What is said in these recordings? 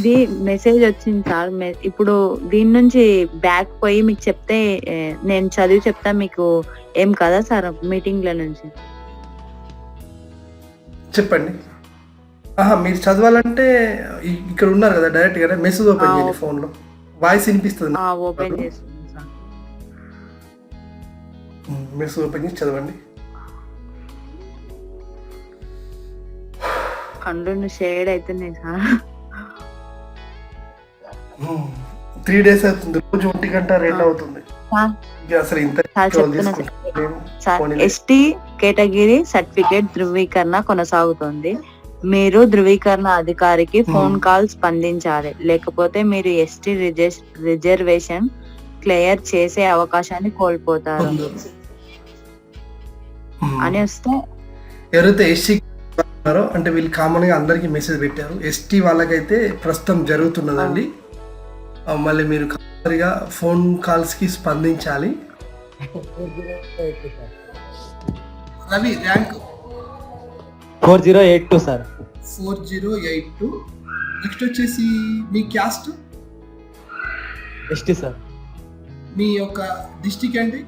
ఇది మెసేజ్ వచ్చింది సార్. ఇప్పుడు దీని నుంచి బ్యాక్ పోయి మీకు చెప్తే నేను చదివి చెప్తా మీకు ఏం కదా సార్ మీటింగ్ల నుంచి? చెప్పండి. ఆహా మీరు చదవాలంటే ఇక్కడ ఉన్నారు కదా డైరెక్ట్గా మెసేజ్ ఓపెన్ చేయండి. ఫోన్లో. వాయిస్ వినిపిస్తుంది. ఓపెన్ చేస్తుంది సార్. మెసేజ్ ఓపెన్ చేసి చదవండి. కళ్ళు షేడ్ అవుతున్నాయి సార్. త్రీ డేస్ అవుతుంది. రోజు ఒంటి గంట రెండు అవుతుంది. అసలు ఇంత. ఎస్టీ కేటగిరీ సర్టిఫికేట్ ధృవీకరణ కొనసాగుతోంది. మీరు ధృవీకరణ అధికారికి ఫోన్ Hmm. కాల్ స్పందించాలి. లేకపోతే మీరు ఎస్టీ రిజర్వేషన్ క్లియర్ చేసే అవకాశాన్ని కోల్పోతారు. పొందు. ఉమ్. అని వస్తే ఎవరైతే ఉన్నారో అంటే వీళ్ళు కామన్గా అందరికి మెసేజ్ పెట్టారు. ఎస్టీ వాళ్ళకైతే ప్రస్తుతం జరుగుతున్నదండి. మళ్ళీ మీరు కంపల్సరిగా ఫోన్ కాల్స్కి స్పందించాలి. Ravi rank four zero eight two sir. Four zero eight two. Next వచ్చేసి మీ క్యాస్ట్? ST sir. మీ యొక్క డిస్టిక్ ఏంటి?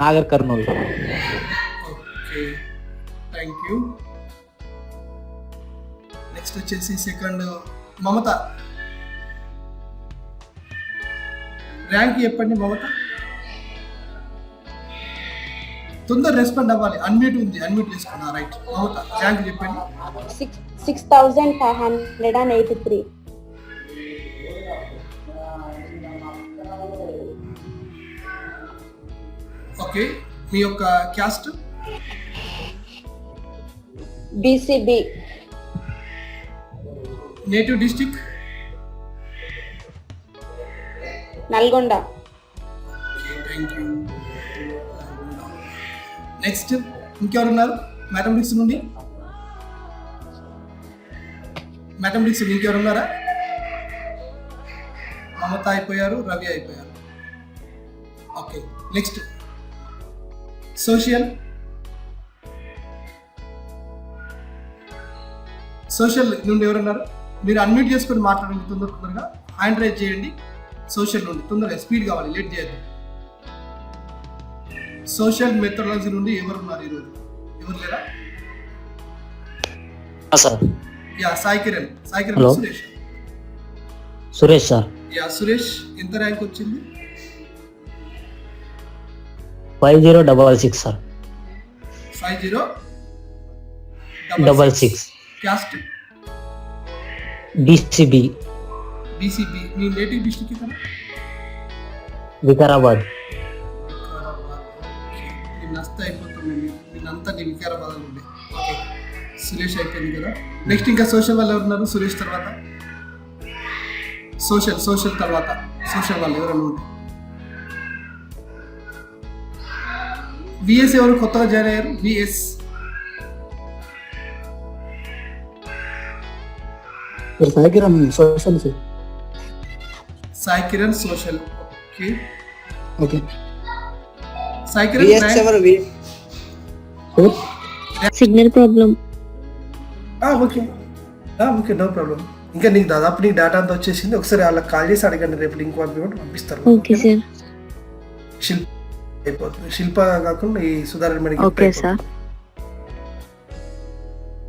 Nagar Kurnool. Okay. Thank you. Next వచ్చేసి సెకండ్ మమత. ర్యాంక్ చెప్పండి మమత తొందర రెస్పాండ్ అవ్వాలి. అన్మ్యూట్ ఉంది. అన్మ్యూట్ చేసుకున్నా. రైట్ మమత ర్యాంక్ చెప్పండి. six thousand five hundred and eighty three. Okay మీ యొక్క caste BCB native district Nalgonda. Next ఇంకెవరు ఉన్నారు మ్యాథమెటిక్స్ నుండి? మ్యాథమెటిక్స్ ఇంకెవరు ఉన్నారా మమత అయిపోయారు రవి అయిపోయారు. ఓకే నెక్స్ట్ సోషల్ సోషల్ నుండి ఎవరున్నారు? మీరు అన్మ్యూట్ చేసుకొని మాట్లాడండి తొందర తొందరగా. హ్యాండ్ రైజ్ చేయండి. సోషల్ నుండి. తొందరగా స్పీడ్ కావాలి లేట్ చేయద్దు. సోషల్ మెథడాలజీ నుండి ఎవరు ఉన్నారు ఈరోజు? ఎవరు లేరా? Sir. Yeah Sai Kiran. Sai Kiran. Suresh. Suresh sir. Yeah Suresh ఎంత ర్యాంక్ వచ్చింది? Five zero double six sir. Five zero double six. Caste? DCB. BCB మీ నేటివ్ డిస్ట్రిక్ట్ కదా వికారాబాద్. నేను నష్ట అయిపోతుంది. నేనంతా నీ వికారాబాద్ ఉండే ఓకే. సురేష్ అయిపోయింది కదా. నెక్స్ట్ ఇంకా సోషల్ వాళ్ళు ఎవరున్నారు సురేష్ తర్వాత? సోషల్ సోషల్ తర్వాత. సోషల్ వాళ్ళు ఎవరైనా ఉంటే విఎస్ ఎవరు? కొత్తగా జాయిన్ అయ్యారు? VS. Saikiran social Sai Kiran social. Okay. Okay. Sai Kiran rank- Signal problem. ఆ, ఓకే. ఆ, ఓకే నో ప్రాబ్లం. ఇంకా నీకు దాదాపు నీకు డేటా అంతా వచ్చేసింది. ఒకసారి వాళ్ళకి కాల్ చేసి అడగండి రేపు లింక్ పంపిస్తారు. Okay, sir. శిల్ప అయిపోతుంది. శిల్ప కాకుండా ఈ సుధారణ మనకి ఓకే సార్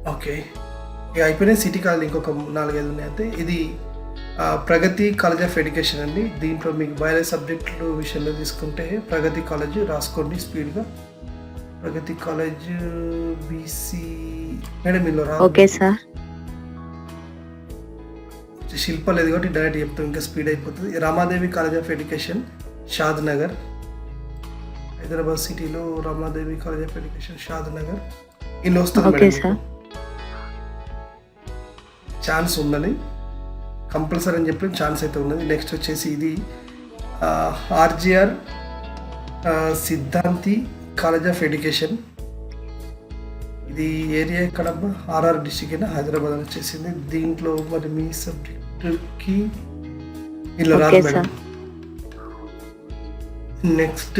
ఓకే. ఇక అయిపోయినాయి. సిటీ కాలేజ్ ఇంకొక నాలుగైదు ఉన్నాయి అంతే ఇది ప్రగతి కాలేజ్ ఆఫ్ ఎడ్యుకేషన్ అండి. దీంట్లో మీకు బయాలజీ సబ్జెక్టులు విషయంలో తీసుకుంటే ప్రగతి కాలేజ్ రాసుకోండి స్పీడ్గా. ప్రగతి కాలేజ్ బీసీ మేడం ఇందులో రా ఓకే సార్. శిల్ప లేదు కాబట్టి డైరెక్ట్ చెప్తాం ఇంకా స్పీడ్ అయిపోతుంది. Ramadevi college of education Shad Nagar. Hyderabad సిటీలో Ramadevi college of education Shad Nagar. ఇల్లు వస్తుంది. ఛాన్స్ ఉన్నది కంపల్సరీ అని చెప్పి ఛాన్స్ అయితే ఉన్నది. నెక్స్ట్ వచ్చేసి ఇది RGR Siddhanti college of education ఇది ఏరియా ఎక్కడబ్బా ఆర్ఆర్ డిస్టిక్ అయినా హైదరాబాద్ అని వచ్చేసింది. దీంట్లో మరి మీ సబ్జెక్టుకి ఇలా రాదు madam. Next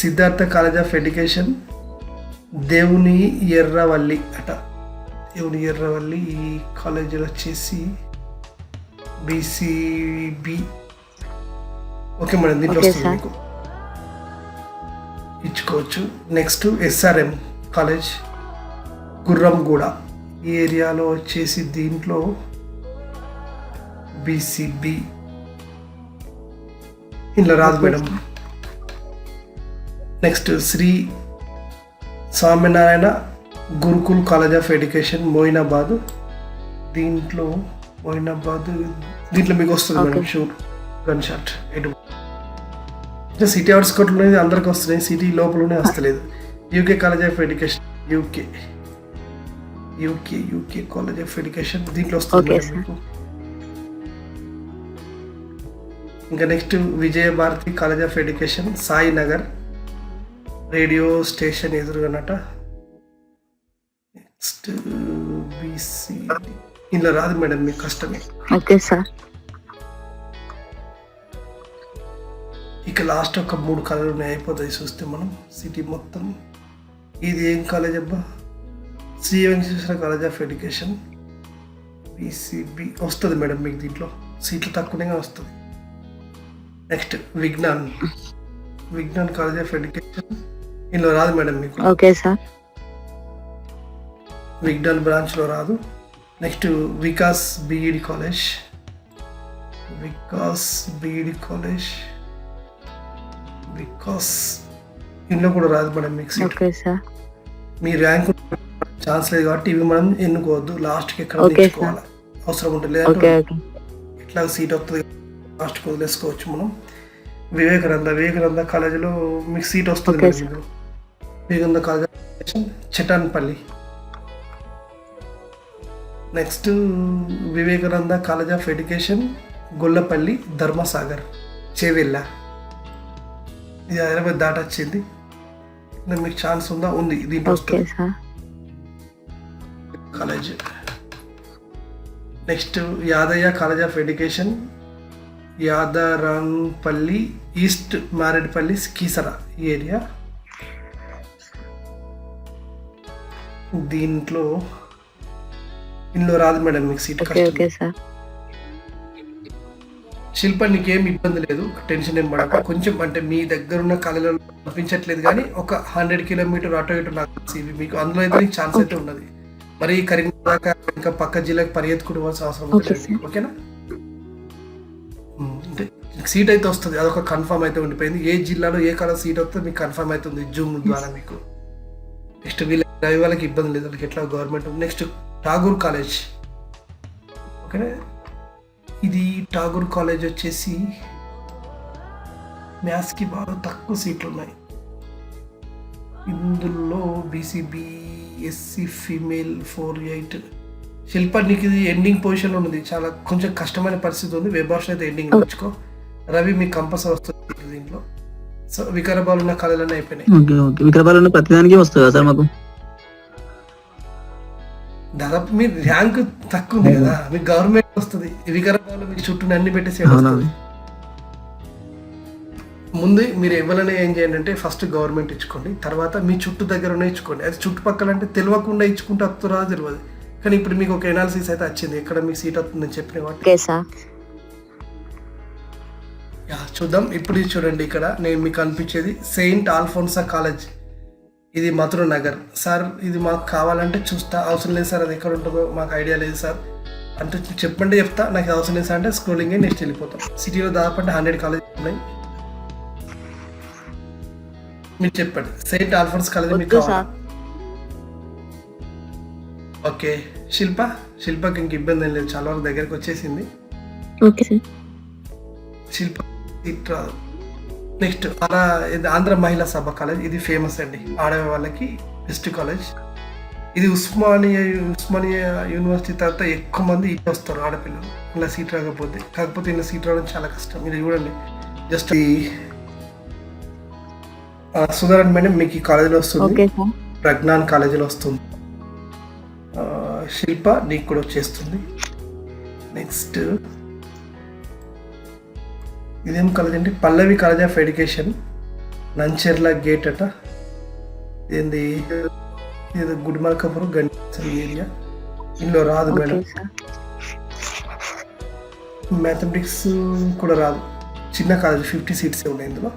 Siddhartha college of education Devuni Erravalli అట. దేవుని ఎర్రవల్లి ఈ కాలేజీలో వచ్చేసి బీసీబీ ఓకే మేడం దీంట్లో వస్తుంది. మీకు. ఇచ్చుకోవచ్చు. Next SRM college Gurramguda. ఈ ఏరియాలో వచ్చేసి దీంట్లో బీసీబీ ఇలా రాదు madam. Next Shri Swaminarayan Gurukul college of education Moinabad. దీంట్లో మోయినాబాద్ దీంట్లో మీకు వస్తుంది madam Okay. Sure gun shot ఎటు సిటీ అవుట్స్కట్ ఉన్నది అందరికి వస్తున్నాయి సిటీ లోపలనే వస్తలేదు UK college of education UK UK UK college of education దీంట్లో వస్తుంది Okay, మేడం sir. మీకు ఇంకా next Vijaya Bharati college of education Sai Nagar radio station ఎదురుగానట next BC ఇందులో రాదు మేడం మీకు కష్టమే. Okay sir. ఇక లాస్ట్ ఒక మూడు కలర్లు ఉన్నాయి అయిపోతాయి చూస్తే మనం. సిటీ మొత్తం. ఇది ఏం కాలేజ్ అబ్బా? Shri Venkateshwara college of education BCB వస్తుంది మేడం మీకు దీంట్లో. సీట్లు తక్కువనే వస్తుంది. Next Vignan Vignan college of education ఇందులో రాదు మేడం మీకు. Okay sir. విజ్ఞాన్ బ్రాంచ్లో రాదు. Next Vikas BEd college Vikas BEd college Vikas ఇందులో కూడా రాదు మేడం మీకు సీట్ మీ ర్యాంక్ ఛాన్స్ లేదు కాబట్టి ఇవి మనం ఎన్నుకోవద్దు. లాస్ట్కి ఎక్కడ తెచ్చుకోవాలి అవసరం ఉంటుంది. లేదంటే ఇట్లా సీట్ వస్తుంది? లాస్ట్కి వదిలేసుకోవచ్చు మనం. వివేకానంద వివేకానంద కాలేజీలో మీకు సీట్ వస్తుంది. Vivekananda college Chatanpalli next Vivekananda college of education Gollapalli Dharmasagar Chevella ఇది హైదరాబాద్ దాటి వచ్చింది. ఇంకా మీకు ఛాన్స్ ఉందా? ఉంది. దీంట్లో sir college next Yadaiah college of education Yadaranpalli east Maredpalli Keesara ఈ ఏరియా దీంట్లో ఇందులో రాదు మేడం మీకు సీట్ శిల్ప నీకేం ఇబ్బంది లేదు టెన్షన్ ఏం పడక. కొంచెం అంటే మీ దగ్గర ఉన్న కళలలో పంపించట్లేదు కానీ ఒక హండ్రెడ్ కిలోమీటర్ అటు ఇటు నాకు ఇవి మీకు అందులో అయితే నీకు ఛాన్స్ అయితే ఉన్నది. మరి కరీంనగర్ ఇంకా పక్క జిల్లాకి పరిగెత్తుకోవాల్సిన అవసరం. ఓకేనా? అంటే సీట్ అయితే వస్తుంది. అదొక కన్ఫర్మ్ అయితే ఉండిపోయింది. ఏ జిల్లాలో ఏ కలర్ సీట్ వస్తే మీకు కన్ఫర్మ్ అవుతుంది జూమ్ ద్వారా మీకు. నెక్స్ట్ వీళ్ళ వాళ్ళకి ఇబ్బంది లేదు. వాళ్ళకి ఎట్లా గవర్నమెంట్ నెక్స్ట్ ఠాగూర్ కాలేజ్. ఓకేనా? ఇది ఠాగూర్ కాలేజ్ వచ్చేసి మ్యాథ్స్కి బాగా తక్కువ సీట్లు ఉన్నాయి ఇందులో BCB SC female four eight. Shilpa నీకు ఇది ఎండింగ్ పొజిషన్ ఉన్నది. చాలా కొంచెం కష్టమైన పరిస్థితి ఉంది. వెబ్ ఆప్షన్ అయితే ఎండింగ్ వచ్చుకో రవి మీకు కంపల్స్ వస్తుంది దీంట్లో. సో వికారాబాద్ ఉన్న కళలన్నీ అయిపోయినాయి. Okay okay. వికారాబాద్ ఉన్న ప్రతిదానికి వస్తుంది కదా సార్ మాకు? దాదాపు మీ ర్యాంక్ తక్కువ ఉంది కదా. మీకు గవర్నమెంట్ వస్తుంది. వికారాబాద్లో మీకు చుట్టూ అన్ని పెట్టేసి ముందు మీరు ఎవరైనా ఏం చేయండి అంటే ఫస్ట్ గవర్నమెంట్ ఇచ్చుకోండి. తర్వాత మీ చుట్టూ దగ్గర ఉన్న ఇచ్చుకోండి. అది చుట్టుపక్కల అంటే తెలియకుండా ఇచ్చుకుంటే వస్తుందా తెలియదు. కానీ ఇప్పుడు మీకు ఒక ఎనాలిసిస్ అయితే వచ్చింది. ఎక్కడ మీకు సీట్ వస్తుందని చెప్పిన కాబట్టి ఓకే సార్ యా, చూద్దాం. ఇప్పుడు ఇది చూడండి ఇక్కడ. నేను మీకు అనిపించేది సెయింట్ ఆల్ఫోన్సా కాలేజ్ ఇది మధుర నగర్. సార్ ఇది మాకు కావాలంటే చూస్తా. అవసరం లేదు సార్ అది ఎక్కడ ఉంటుందో మాకు ఐడియా లేదు సార్. అంటే చెప్పండి చెప్తా. నాకు అవసరం లేదు సార్ అంటే స్క్రోలింగ్ నెక్స్ట్ వెళ్ళిపోతాం. సిటీలో దాదాపు అంటే హండ్రెడ్ కాలేజ్ ఉన్నాయి. మీరు చెప్పండి. సెయింట్ ఆల్ఫోన్స్ కాలేజ్ మీకు ఓకే. శిల్ప? శిల్పకి ఇంక ఇబ్బంది ఏం లేదు. చాలా వరకు దగ్గరికి వచ్చేసింది. ఓకే శిల్ప సీట్ రాదు. నెక్స్ట్ అలా ఇది ఆంధ్ర మహిళా సభ కాలేజ్ ఇది ఫేమస్ అండి. ఆడవే వాళ్ళకి బెస్ట్ కాలేజ్ ఇది ఉస్మానియా ఉస్మానియా యూనివర్సిటీ తర్వాత ఎక్కువ మంది ఇటు వస్తారు ఆడపిల్లలు. ఇలా సీట్ రాకపోతే. కాకపోతే ఇలా సీట్ రావడం చాలా కష్టం. మీరు చూడండి. జస్ట్ ఈ మేడం మీకు ఈ కాలేజీలో వస్తుంది. ప్రజ్ఞాన్ కాలేజీలో వస్తుంది. శిల్ప నీకు కూడా వచ్చేస్తుంది. నెక్స్ట్ ఇదేం కాలేజ్ అంటే Pallavi college of education Nancherla gate అట. ఏంది ఏదో గుడిమల్కాపురం గండి ఏరియా. ఇందులో రాదు మేడం. మ్యాథమెటిక్స్ కూడా రాదు. చిన్న కాలేజ్ ఫిఫ్టీ సీట్స్ ఉన్నాయి ఇందులో.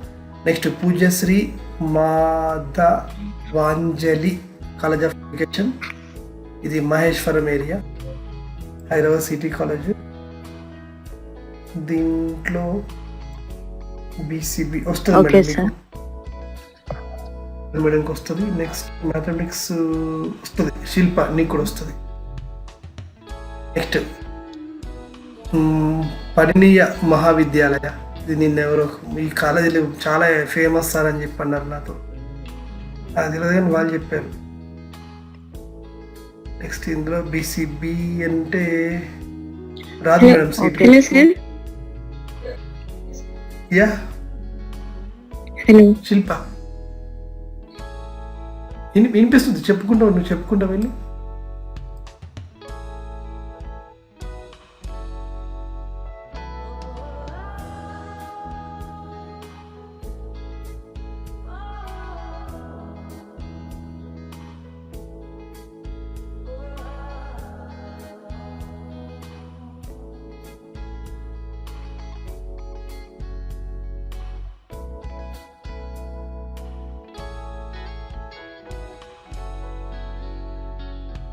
Next Pujyasri Madhavanjali college of education. ఇది Maheshwaram area. Hyderabad city college. దీంట్లో బీసీబీ వస్తుంది ఓకే సార్. మేడంకి వస్తుంది. నెక్స్ట్ మ్యాథమెటిక్స్ వస్తుంది. శిల్ప నీకు కూడా వస్తుంది. నెక్స్ట్ పరిణీయ మహావిద్యాలయ ఇది నిన్న ఎవరో ఈ కాలేజీలో చాలా ఫేమస్ సార్ అని చెప్పి అన్నారు నాతో. అది తెలియదు కానీ వాళ్ళు చెప్పారు. నెక్స్ట్ ఇందులో బీసీబీ అంటే రాదు madam seat yeah. Hello. Shilpa. విని- వినిపిస్తుంది. చెప్పుకుంటావు నువ్వు చెప్పుకుంటావు వెళ్ళి.